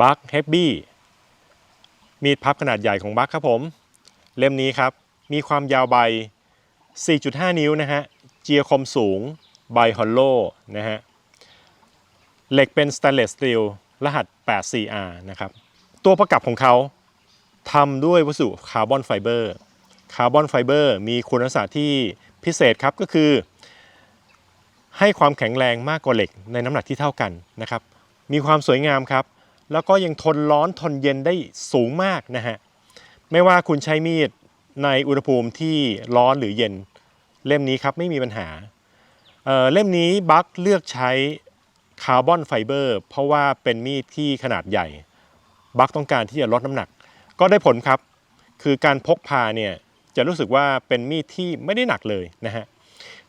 บัคเฮฟบี้มีดพับขนาดใหญ่ของบัคครับผม เล่มนี้ครับ มีความยาวใบ 4.5 นิ้วนะฮะ เจียคมสูง ใบฮอลโลนะฮะ เหล็กเป็นสแตนเลสสตีลรหัส 84R นะครับ ตัวประกับของเขาทำด้วยวัสดุคาร์บอนไฟเบอร์ คาร์บอนไฟเบอร์มีคุณลักษณะที่พิเศษครับก็คือ ให้ความแข็งแรงมากกว่าเหล็กในน้ำหนักที่เท่ากันนะครับ มีความสวยงามครับ แล้วก็ยังทนร้อนทนเย็นได้สูงมากนะฮะ ไม่ว่าคุณใช้มีดในอุณหภูมิที่ร้อนหรือเย็น เล่มนี้ครับไม่มีปัญหาเเล่มนี้บัคเลือกใช้คาร์บอนไฟเบอร์เพราะว่าเป็นมีดที่ขนาดใหญ่ บัคต้องการที่จะลดน้ำหนัก ก็ได้ผลครับ คือการพกพาเนี่ยจะรู้สึกว่าเป็นมีดที่ไม่ได้หนักเลยนะฮะ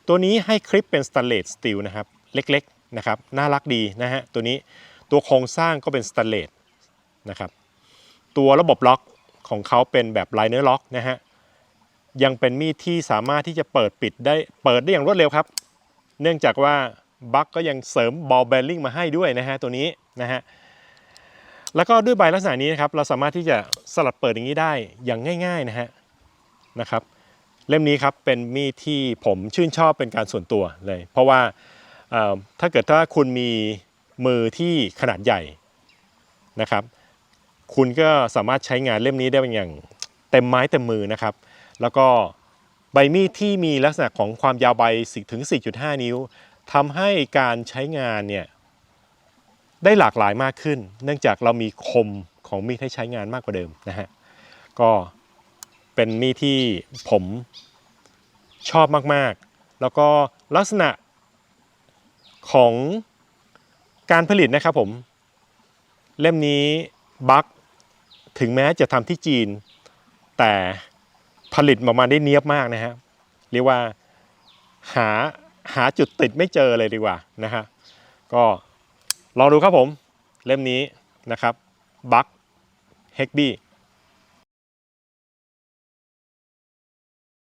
ตัวนี้ให้คลิปเป็นสแตนเลสสตีลนะครับ เล็กๆนะครับ น่ารักดีนะฮะตัวนี้ ตัวโครงสร้างก็เป็นสแตนเลสนะครับตัวระบบล็อกของเขาเป็นแบบไลเนอร์ล็อกนะฮะยังเป็นมีดที่สามารถที่จะเปิดปิดได้เปิดได้อย่างรวดเร็วครับ เนื่องจากว่าบัคก็ยังเสริมบอลเบลลิงมาให้ด้วยนะฮะตัวนี้นะฮะแล้วก็ด้วยใบลักษณะนี้นะครับเราสามารถที่จะสลัดเปิดอย่างนี้ได้อย่างง่าย ๆนะฮะนะครับเล่มนี้ครับเป็นมีดที่ผมชื่นชอบเป็นการส่วนตัวเลย เพราะว่าถ้าเกิดถ้าคุณมี มือที่ขนาดใหญ่นะครับ คุณก็สามารถใช้งานเล่มนี้ได้เป็นอย่างเต็มไม้เต็มมือนะครับ แล้วก็ใบมีดที่มีลักษณะของความยาวใบ10ถึง 4.5 นิ้วทำให้การใช้งานเนี่ยได้หลากหลายมากขึ้น เนื่องจากเรามีคมของมีดให้ใช้งานมากกว่าเดิมนะฮะก็เป็นมีดที่ผมชอบมาก ๆ แล้วก็ลักษณะของ การผลิตนะครับผมเล่มนี้บัคถึงแม้จะทำที่จีน แต่ผลิตออกมาได้เนียบมากนะฮะเรียกว่าหาหาจุดติดไม่เจอเลยดีกว่านะฮะก็ลองดูครับผมเล่มนี้นะครับบัคเฮกบี้